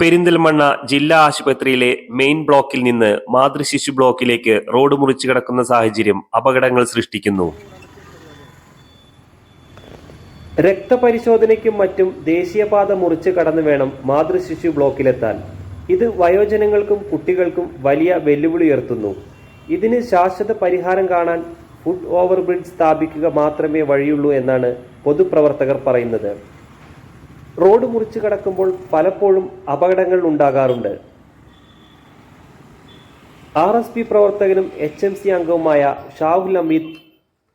പെരിന്തൽമണ്ണ ജില്ലാ ആശുപത്രിയിലെ മെയിൻ ബ്ലോക്കിൽ നിന്ന് മാതൃശിശു ബ്ലോക്കിലേക്ക് റോഡ് മുറിച്ചു കിടക്കുന്ന സാഹചര്യം അപകടങ്ങൾ സൃഷ്ടിക്കുന്നു. രക്തപരിശോധനയ്ക്കും മറ്റും ദേശീയപാത മുറിച്ച് കടന്നു വേണം മാതൃശിശു ബ്ലോക്കിലെത്താൻ. ഇത് വയോജനങ്ങൾക്കും കുട്ടികൾക്കും വലിയ വെല്ലുവിളി ഉയർത്തുന്നു. ഇതിന് ശാശ്വത പരിഹാരം കാണാൻ ഫുഡ് ഓവർ ബ്രിഡ്ജ് സ്ഥാപിക്കുക മാത്രമേ വഴിയുള്ളൂ എന്നാണ് പൊതുപ്രവർത്തകർ പറയുന്നത്. റോഡ് മുറിച്ച് കടക്കുമ്പോൾ പലപ്പോഴും അപകടങ്ങൾ ഉണ്ടാകാറുണ്ട്. ആർ എസ് പി പ്രവർത്തകനും എച്ച് എം സി അംഗവുമായ ഷാഹുൽ അമീദ്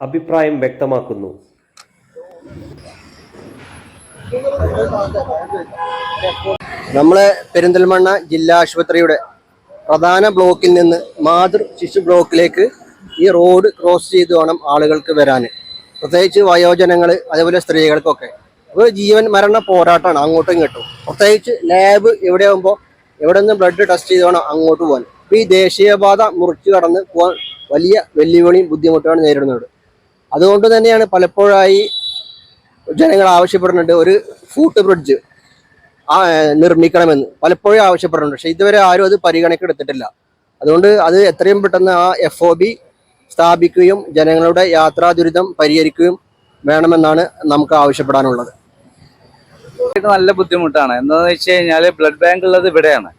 അഭിപ്രായം വ്യക്തമാക്കുന്നു. നമ്മളെ പെരിന്തൽമണ്ണ ജില്ലാ ആശുപത്രിയുടെ പ്രധാന ബ്ലോക്കിൽ നിന്ന് മാതൃ ശിശു ബ്ലോക്കിലേക്ക് ഈ റോഡ് ക്രോസ് ചെയ്ത് വേണം ആളുകൾക്ക് വരാൻ. പ്രത്യേകിച്ച് വയോജനങ്ങൾ അതേപോലെ സ്ത്രീകൾക്കൊക്കെ. അപ്പോൾ ജീവൻ മരണ പോരാട്ടമാണ്. അങ്ങോട്ടും ഇങ്ങോട്ടും. പ്രത്യേകിച്ച് ലാബ് എവിടെ ആകുമ്പോൾ എവിടെ നിന്ന് ബ്ലഡ് ടെസ്റ്റ് ചെയ്ത് വേണം അങ്ങോട്ട് പോകാൻ അപ്പോൾ ഈ ദേശീയപാത മുറിച്ചു കടന്ന് പോകാൻ വലിയ വെല്ലുവിളിയും ബുദ്ധിമുട്ടുമാണ് നേരിടുന്നത്. അതുകൊണ്ട് തന്നെയാണ് പലപ്പോഴായി ജനങ്ങൾ ആവശ്യപ്പെടുന്നുണ്ട് ഒരു ഫൂട്ട് ബ്രിഡ്ജ് നിർമ്മിക്കണമെന്ന്. പലപ്പോഴും ആവശ്യപ്പെടുന്നുണ്ട്. പക്ഷേ ഇതുവരെ ആരും അത് പരിഗണക്കെടുത്തിട്ടില്ല. അതുകൊണ്ട് അത് എത്രയും പെട്ടെന്ന് ആ എഫ് സ്ഥാപിക്കുകയും ജനങ്ങളുടെ യാത്രാ ദുരിതം പരിഹരിക്കുകയും വേണമെന്നാണ് നമുക്ക് ആവശ്യപ്പെടാനുള്ളത്. നല്ല ബുദ്ധിമുട്ടാണ്. എന്താന്ന് വെച്ച് കഴിഞ്ഞാൽ ബ്ലഡ് ബാങ്ക് ഉള്ളത് ഇവിടെയാണ്.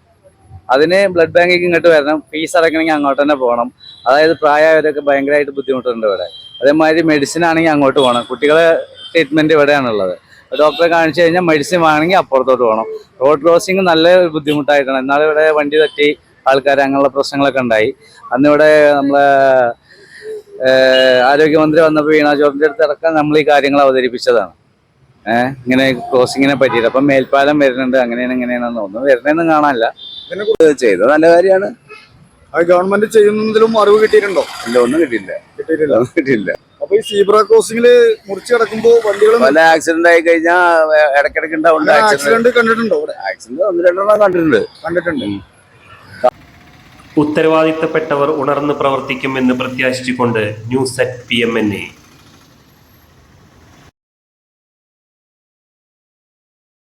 അതിന് ബ്ലഡ് ബാങ്കിലേക്ക് ഇങ്ങോട്ട് വരണം. ഫീസ് അടക്കണമെങ്കിൽ അങ്ങോട്ട് തന്നെ പോകണം. അതായത് പ്രായമായവരൊക്കെ ഭയങ്കരമായിട്ട് ബുദ്ധിമുട്ടുണ്ട് ഇവിടെ. അതേമാതിരി മെഡിസിൻ ആണെങ്കിൽ അങ്ങോട്ട് പോകണം. കുട്ടികളെ ട്രീറ്റ്മെന്റ് ഇവിടെയാണുള്ളത്. ഡോക്ടറെ കാണിച്ചു കഴിഞ്ഞാൽ മെഡിസിൻ വാങ്ങണമെങ്കിൽ അപ്പുറത്തോട്ട് പോകണം. റോഡ് ക്രോസിംഗ് നല്ല ബുദ്ധിമുട്ടായിട്ടാണ്. എന്നാലും ഇവിടെ വണ്ടി തട്ടി ആൾക്കാർ അങ്ങനെയുള്ള പ്രശ്നങ്ങളൊക്കെ ഉണ്ടായി. അന്ന് ഇവിടെ നമ്മളെ ആരോഗ്യമന്ത്രി വന്നപ്പോൾ വീണ ജോർജിന്റെ അടുത്ത് അടക്കം നമ്മൾ ഈ കാര്യങ്ങൾ അവതരിപ്പിച്ചതാണ്. ഇങ്ങനെ ക്രോസിങ്ങിനെ പറ്റിയിട്ട്. അപ്പം മേൽപ്പാലം വരുന്നുണ്ട്. അങ്ങനെയാണ് ഇങ്ങനെയാണെന്ന് തോന്നുന്നു. വരുന്നതെന്നും കാണാനില്ല. ചെയ്തത് നല്ല കാര്യമാണ്. അത് ഗവൺമെന്റ് ചെയ്യുന്നതിലും അറിവ് കിട്ടിയിട്ടുണ്ടോ? ഇല്ല ഒന്നും കിട്ടിയില്ല. കിട്ടിയിട്ടില്ല. ഒന്നും കിട്ടിയില്ല. അപ്പൊ ഈ സീബ്ര ക്രോസിംഗിൽ മുറിച്ച് കിടക്കുമ്പോ വണ്ടികൾ പല ആക്സിഡന്റ് ആയി കഴിഞ്ഞാൽ ഇടക്കിടക്ക് ആക്സിഡന്റ് ആക്സിഡന്റ് കണ്ടിട്ടുണ്ടോ ഇവിടെ ആക്സിഡന്റ് ഒന്ന് രണ്ടെണ്ണം കണ്ടിട്ടുണ്ട്. കണ്ടിട്ടുണ്ട്. ഉത്തരവാദിത്തപ്പെട്ടവർ ഉണർന്ന് പ്രവർത്തിക്കുമെന്ന് പ്രത്യാശിച്ചുകൊണ്ട് news at P M N A.